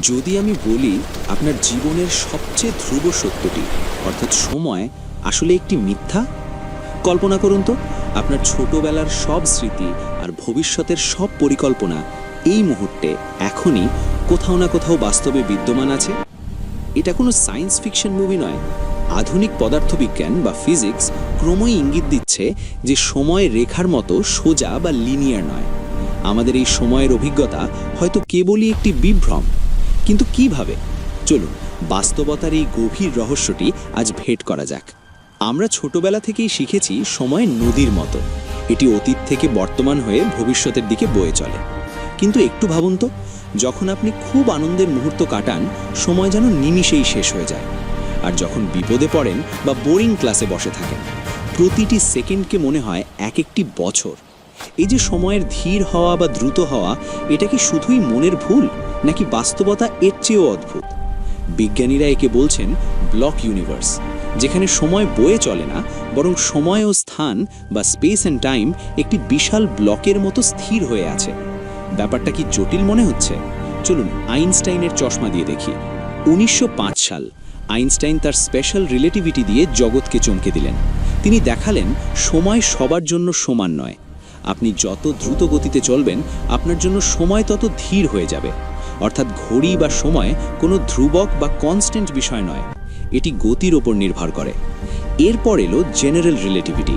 যদি আমি বলি আপনার জীবনের সবচেয়ে ধ্রুব সত্যটি, অর্থাৎ সময় আসলে একটি মিথ্যা? কল্পনা করুন তো, আপনার ছোটবেলার সব স্মৃতি আর ভবিষ্যতের সব পরিকল্পনা এই মুহূর্তে এখনই কোথাও না কোথাও বাস্তবে বিদ্যমান আছে? এটা কোনো সায়েন্স ফিকশন মুভি নয়। আধুনিক পদার্থবিজ্ঞান বা ফিজিক্স ক্রমই ইঙ্গিত দিচ্ছে যে সময় রেখার মতো সোজা বা লিনিয়ার নয়। আমাদের এই সময়ের অভিজ্ঞতা হয়তো কেবলই একটি বিভ্রম। কিন্তু কীভাবে? চলুন, বাস্তবতার এই গভীর রহস্যটি আজ ভেট করা যাক। আমরা ছোটবেলা থেকেই শিখেছি সময় নদীর মতো। এটি অতীত থেকে বর্তমান হয়ে ভবিষ্যতের দিকে বয়ে চলে। কিন্তু একটু ভাবুন তো, যখন আপনি খুব আনন্দের মুহূর্ত কাটান, সময় যেন নিমিষেই শেষ হয়ে যায়। আর যখন বিপদে পড়েন বা বোরিং ক্লাসে বসে থাকেন, প্রতিটি সেকেন্ডকে মনে হয় এক একটি বছর। এই যে সময়ের ধীর হওয়া বা দ্রুত হওয়া, এটা কি শুধুই মনের ভুল, নাকি বাস্তবতা এর চেয়েও অদ্ভুত? বিজ্ঞানীরা একে বলছেন ব্লক ইউনিভার্স, যেখানে সময় বয়ে চলে না, বরং সময় ও স্থান বা স্পেস অ্যান্ড টাইম একটি বিশাল ব্লকের মতো স্থির হয়ে আছে। ব্যাপারটা কি জটিল মনে হচ্ছে? চলুন আইনস্টাইনের চশমা দিয়ে দেখি। উনিশশো পাঁচ সাল, আইনস্টাইন তার স্পেশাল রিলেটিভিটি দিয়ে জগৎকে চমকে দিলেন। তিনি দেখালেন, সময় সবার জন্য সমান নয় আপনি যত দ্রুত গতিতে চলবেন, আপনার জন্য সময় তত ধীর হয়ে যাবে। অর্থাৎ ঘড়ি বা সময় কোনো ধ্রুবক বা কনস্ট্যান্ট বিষয় নয়, এটি গতির ওপর নির্ভর করে। এরপর এলো জেনারেল রিলেটিভিটি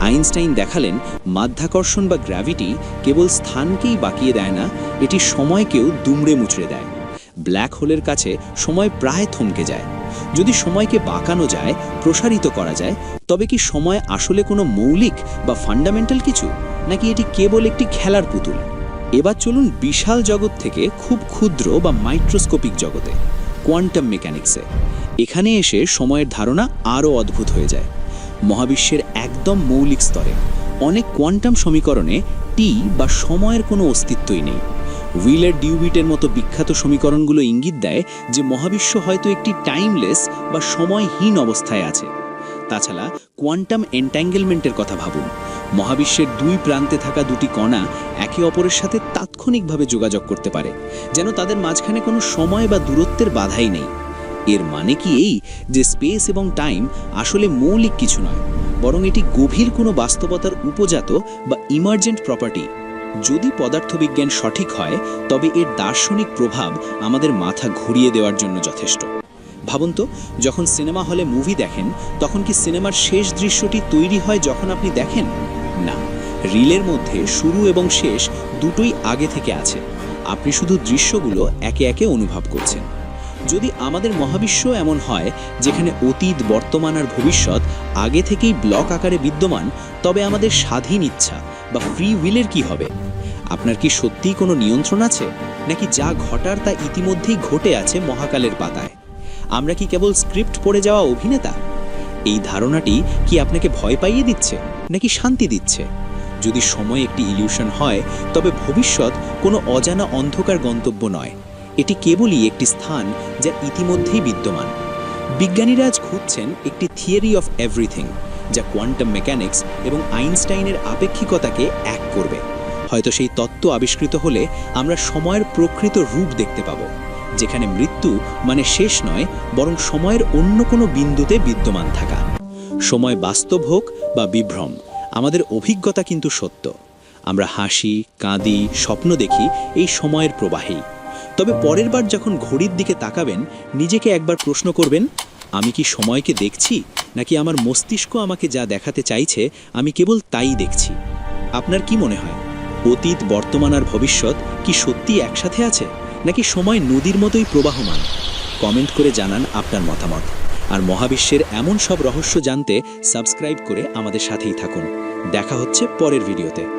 আইনস্টাইন দেখালেন, মাধ্যাকর্ষণ বা গ্র্যাভিটি কেবল স্থানকেই বাকিয়ে দেয় না, এটি সময়কেও দুমড়ে মুচড়ে দেয়। ব্ল্যাক হোলের কাছে সময় প্রায় থমকে যায়। যদি সময়কে বাঁকানো যায়, প্রসারিত করা যায়, তবে কি সময় আসলে কোনো মৌলিক বা ফান্ডামেন্টাল কিছু? নাকি এটি কেবল একটি খেলার পুতুল? এবার চলুন বিশাল জগৎ থেকে খুব ক্ষুদ্র বা মাইক্রোস্কোপিক জগতে কোয়ান্টাম মেকানিক্সে এখানে এসে সময়ের ধারণা আরও অদ্ভুত হয়ে যায়। মহাবিশ্বের একদম মৌলিক স্তরে অনেক কোয়ান্টাম সমীকরণে টি বা সময়ের কোনো অস্তিত্বই নেই। উইলের ডিউবিটের মতো বিখ্যাত সমীকরণগুলো ইঙ্গিত দেয় যে মহাবিশ্ব হয়তো একটি টাইমলেস বা সময়হীন অবস্থায় আছে। তাছাড়া কোয়ান্টাম এন্ট্যাঙ্গেলমেন্টের কথা ভাবুন। মহাবিশ্বের দুই প্রান্তে থাকা দুটি কণা একে অপরের সাথে তাৎক্ষণিকভাবে যোগাযোগ করতে পারে, যেন তাদের মাঝখানে কোনো সময় বা দূরত্বের বাধাই নেই। এর মানে কি এই যে স্পেস এবং টাইম আসলে মৌলিক কিছু নয়, বরং এটি গভীর কোনো বাস্তবতার উপজাত বা ইমার্জেন্ট প্রপার্টি। যদি পদার্থবিজ্ঞান সঠিক হয়, তবে এর দার্শনিক প্রভাব আমাদের মাথা ঘুরিয়ে দেওয়ার জন্য যথেষ্ট। ভাবুন তো, যখন সিনেমা হলে মুভি দেখেন, তখন কি সিনেমার শেষ দৃশ্যটি তৈরি হয় যখন আপনি দেখেন? না। রিলের মধ্যে শুরু এবং শেষ দুটোই আগে থেকে আছে। আপনি শুধু দৃশ্যগুলো একে একে অনুভব করছেন। যদি আমাদের মহাবিশ্ব এমন হয়, যেখানে অতীত, বর্তমান আর ভবিষ্যৎ আগে থেকেই ব্লক আকারে বিদ্যমান, তবে আমাদের স্বাধীন ইচ্ছা বা ফ্রি উইলের কি হবে? আপনার কি সত্যিই কোনো নিয়ন্ত্রণ আছে? নাকি যা ঘটার তা ইতিমধ্যেই ঘটে আছে মহাকালের পাতায়? আমরা কি কেবল স্ক্রিপ্ট পড়ে যাওয়া অভিনেতা? এই ধারণাটি কি আপনাকে ভয় পাইয়ে দিচ্ছে, নাকি শান্তি দিচ্ছে? যদি সময় একটি ইলিউশন হয়, তবে ভবিষ্যৎ কোনো অজানা অন্ধকার গন্তব্য নয়। এটি কেবলই একটি স্থান যা ইতিমধ্যেই বিদ্যমান। বিজ্ঞানীরা আজ খুঁজছেন একটি থিওরি অফ এভরিথিং, যা কোয়ান্টাম মেকানিক্স এবং আইনস্টাইনের আপেক্ষিকতাকে এক করবে। হয়তো সেই তত্ত্ব আবিষ্কৃত হলে আমরা সময়ের প্রকৃত রূপ দেখতে পাব, যেখানে মৃত্যু মানে শেষ নয়, বরং সময়ের অন্য কোনো বিন্দুতে বিদ্যমান থাকা। সময় বাস্তব হোক বা বিভ্রম, আমাদের অভিজ্ঞতা কিন্তু সত্য। আমরা হাসি, কাঁদি, স্বপ্ন দেখি, এই সময়ের প্রবাহেই। তবে পরের বার যখন ঘড়ির দিকে তাকাবেন, নিজেকে একবার প্রশ্ন করবেন, আমি কি সময়কে দেখছি? নাকি আমার মস্তিষ্ক আমাকে যা দেখাতে চাইছে, আমি কেবল তাই দেখছি? আপনার কি মনে হয়? অতীত, বর্তমান আর ভবিষ্যৎ কি সত্যি একসাথে আছে? নাকি সময় নদীর মতোই প্রবাহমান? কমেন্ট করে জানান আপনার মতামত। আর মহাবিশ্বের এমন সব রহস্য জানতে সাবস্ক্রাইব করে আমাদের সাথেই থাকুন। দেখা হচ্ছে পরের ভিডিওতে।